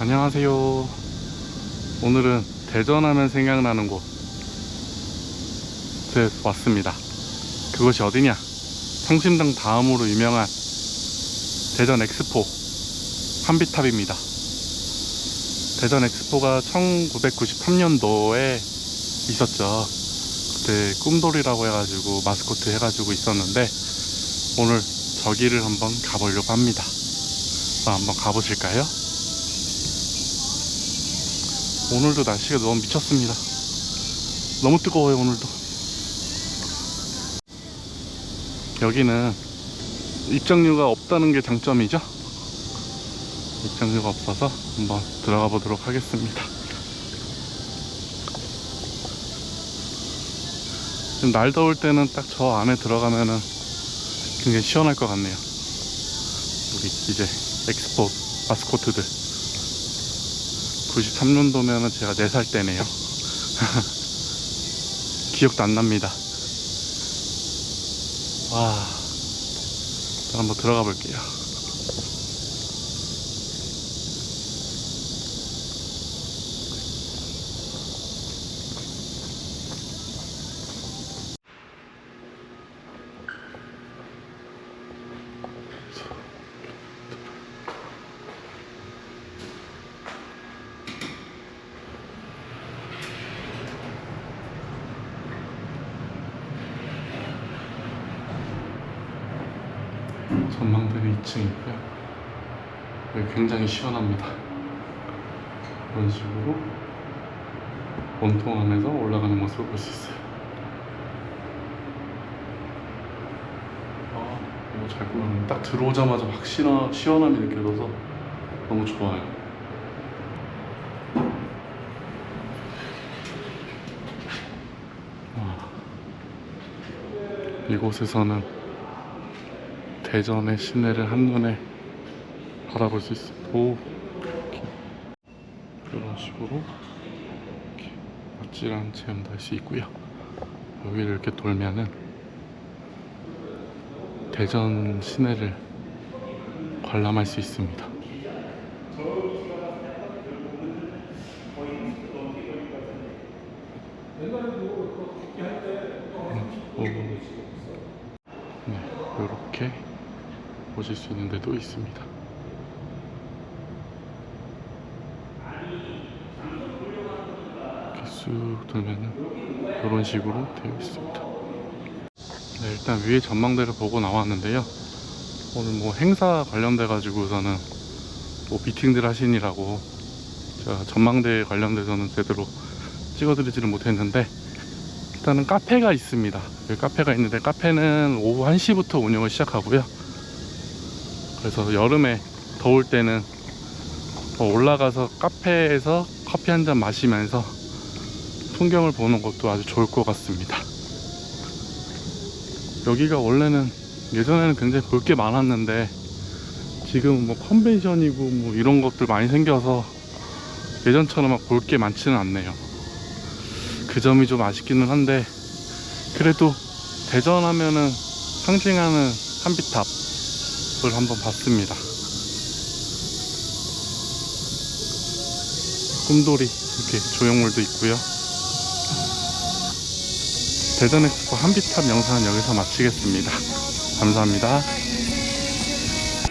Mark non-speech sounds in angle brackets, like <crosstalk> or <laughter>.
안녕하세요. 오늘은 대전하면 생각나는 곳에 왔습니다. 그것이 어디냐? 성심당 다음으로 유명한 대전 엑스포 한비탑입니다. 대전 엑스포가 1993년도에 있었죠. 그때 꿈돌이라고 해가지고 마스코트 해가지고 있었는데 오늘 저기를 한번 가보려고 합니다. 그럼 한번 가보실까요? 오늘도 날씨가 너무 미쳤습니다. 너무 뜨거워요, 오늘도. 여기는 입장료가 없다는 게 장점이죠. 입장료가 없어서 한번 들어가 보도록 하겠습니다. 지금 날 더울 때는 딱 저 안에 들어가면은 굉장히 시원할 것 같네요. 우리 이제 엑스포 마스코트들. 93년도면은 제가 4살 때네요. <laughs> 기억도 안 납니다. 와. 한번 들어가 볼게요. 전망대가 2층 있고요. 여기 굉장히 시원합니다. 이런 식으로 원통 안에서 올라가는 모습을 볼 수 있어요. 아, 이거 잘 꾸몄네. 딱 들어오자마자 확 시원, 시원함이 느껴져서 너무 좋아요. 와, 이곳에서는 대전의 시내를 한눈에 바라볼 수 있습니다. 오, 이렇게. 이런 식으로 이렇게 아찔한 체험도 할 수 있고요. 여기를 이렇게 돌면은 대전 시내를 관람할 수 있습니다. 오. 네, 이렇게 보실 수 있는 데도 있습니다. 이렇게 쑥 돌면은 이런 식으로 되어 있습니다. 네, 일단 위에 전망대를 보고 나왔는데요. 오늘 뭐 행사 관련돼 가지고서는 뭐 미팅들 하시느라고 제가 전망대 관련돼서는 제대로 찍어드리지를 못했는데 일단은 카페가 있습니다. 여기 카페가 있는데 카페는 오후 1시부터 운영을 시작하고요. 그래서 여름에 더울 때는 뭐 올라가서 카페에서 커피 한 잔 마시면서 풍경을 보는 것도 아주 좋을 것 같습니다. 여기가 원래는 예전에는 굉장히 볼 게 많았는데 지금 뭐 컨벤션이고 뭐 이런 것들 많이 생겨서 예전처럼 막 볼 게 많지는 않네요. 그 점이 좀 아쉽기는 한데 그래도 대전 하면은 상징하는 한비탑 을 한번 봤습니다. 꿈돌이 이렇게 조형물도 있고요. 대전 엑스포 한비탑 영상은 여기서 마치겠습니다. 감사합니다.